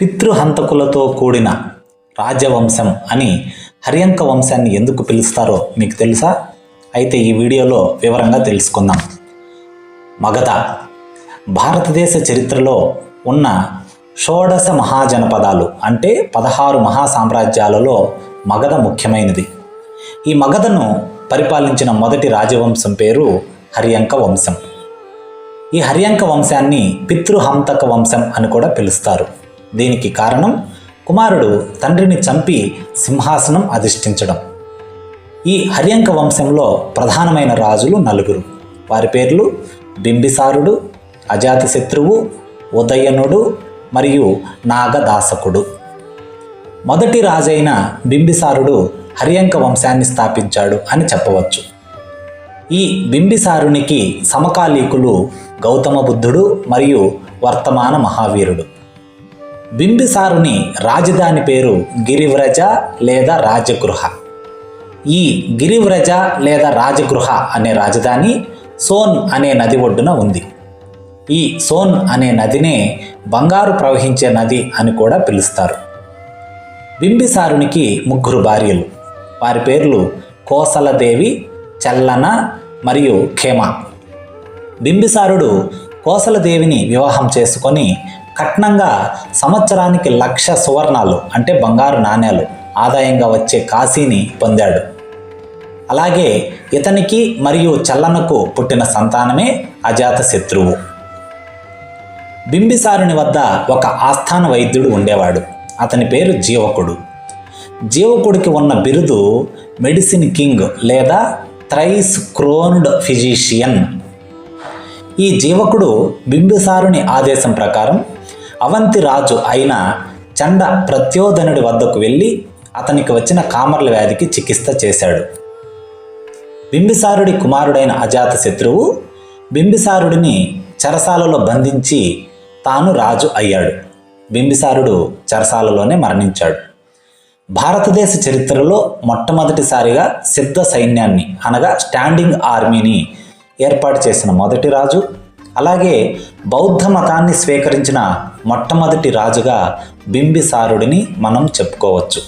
పితృహంతకులతో కూడిన రాజవంశం అని హర్యంక వంశాన్ని ఎందుకు పిలుస్తారో మీకు తెలుసా? అయితే ఈ వీడియోలో వివరంగా తెలుసుకుందాం. మగధ. భారతదేశ చరిత్రలో ఉన్న షోడశ మహాజనపదాలు అంటే పదహారు మహా సామ్రాజ్యాలలో మగధ ముఖ్యమైనది. ఈ మగధను పరిపాలించిన మొదటి రాజవంశం పేరు హర్యంక వంశం. ఈ హర్యంక వంశాన్ని పితృహంతక వంశం అని కూడా పిలుస్తారు. దీనికి కారణం కుమారుడు తండ్రిని చంపి సింహాసనం అధిష్ఠించడం. ఈ హర్యంక వంశంలో ప్రధానమైన రాజులు నలుగురు. వారి పేర్లు బింబిసారుడు అజాతశత్రువు ఉదయనుడు మరియు నాగదాసకుడు. మొదటి రాజైన బింబిసారుడు హర్యంక వంశాన్ని స్థాపించాడు అని చెప్పవచ్చు. ఈ బింబిసారునికి సమకాలీకులు గౌతమ బుద్ధుడు మరియు వర్తమాన మహావీరుడు. బింబిసారుని రాజధాని పేరు గిరివ్రజ లేదా రాజగృహ. ఈ గిరివ్రజ లేదా రాజగృహ అనే రాజధాని సోన్ అనే నది ఒడ్డున ఉంది. ఈ సోన్ అనే నదినే బంగారు ప్రవహించే నది అని కూడా పిలుస్తారు. బింబిసారునికి ముగ్గురు భార్యలు. వారి పేర్లు కోసలదేవి చల్లన మరియు ఖేమ. బింబిసారుడు కోసలదేవిని వివాహం చేసుకొని కట్నంగా సంవత్సరానికి లక్ష సువర్ణాలు అంటే బంగారు నాణేలు ఆదాయంగా వచ్చే కాశీని పొందాడు. అలాగే ఇతనికి మరియు చల్లనకు పుట్టిన సంతానమే అజాత శత్రువు. బింబిసారుని వద్ద ఒక ఆస్థాన వైద్యుడు ఉండేవాడు. అతని పేరు జీవకుడు. జీవకుడికి ఉన్న బిరుదు మెడిసిన్ కింగ్ లేదా త్రైస్ క్రోన్డ్ ఫిజీషియన్. ఈ జీవకుడు బింబిసారుని ఆదేశం ప్రకారం అవంతి రాజు అయిన చండ ప్రత్యోధనుడి వద్దకు వెళ్ళి అతనికి వచ్చిన కామర్ల వ్యాధికి చికిత్స చేశాడు. బింబిసారుడి కుమారుడైన అజాత శత్రువు బింబిసారుడిని చెరసాలలో బంధించి తాను రాజు అయ్యాడు. బింబిసారుడు చెరసాలలోనే మరణించాడు. భారతదేశ చరిత్రలో మొట్టమొదటిసారిగా సిద్ధ సైన్యాన్ని అనగా స్టాండింగ్ ఆర్మీని ఏర్పాటు చేసిన మొదటి రాజు అలాగే బౌద్ధ మతాన్ని స్వీకరించిన మొట్టమొదటి రాజుగా బింబిసారుడిని మనం చెప్పుకోవచ్చు.